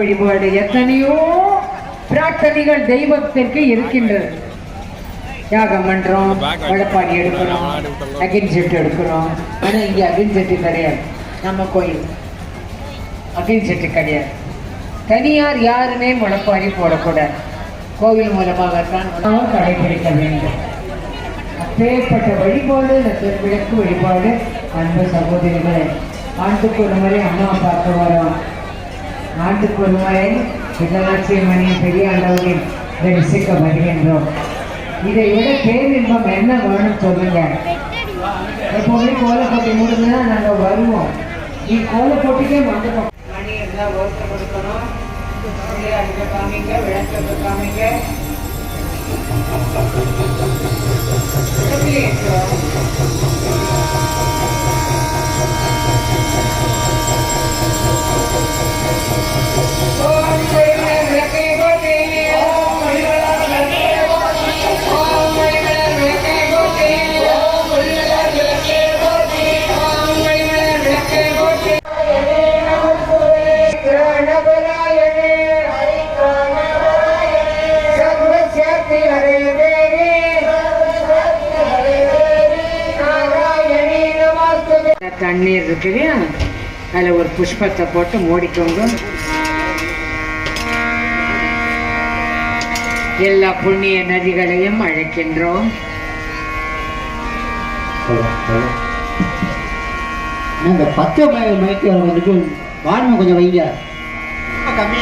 வழிபாடு எத்தனையோ பிரார்த்தனைகள் தெய்வத்திற்கு இருக்கின்றது. யாகம் பண்றோம் வடப்பாடி எடுக்கிறோம் அகின் செட்டு எடுக்கிறோம். ஆனா இங்க அகின் செட்டு கிடையாது. நம்ம கோயில் அகின் செட்டு கிடையாது. தனியார் யாருமே முளைப்பாரி போடக்கூடாது. கோவில் மூலமாகத்தான் நாம் கடைபிடிக்க வேண்டும். அப்பேற்பட்ட வழிபாடு இந்த திருவிளக்கு வழிபாடு. அன்பு சகோதரிகளை ஆண்டுக்கு ஒரு முறை அம்மா பார்க்க வரோம். நாட்டுக்கு ஒரு முறை பிள்ளலாட்சி பெரிய ஆண்டவரின் தரிசிக்க வருகின்றோம். இதை விட பேரின்பம் என்ன வேணும் சொல்லுங்க. எப்பவுமே கோலப்போட்டி முடிஞ்சுன்னா நாங்கள் வருவோம். நீ கோலப்போட்டிக்கே வந்துட்டோம் மணி இருந்தால் ஓட்டு கொடுக்கணும்? பிள்ளையாருக்கு காமிங்க விளக்கு காமிங்க. எப்படி இருக்கிறோம்? தண்ணீர் இருக்கு இல்லையா? அதில் ஒரு புஷ்பத்தை போட்டு மூடிக்கோங்க. எல்லா புண்ணிய நதிகளையும் அழைக்கின்றோம். இந்த பச்சை மயக்க வந்துட்டு வாடிமை கொஞ்சம் வைங்க. கம்மியா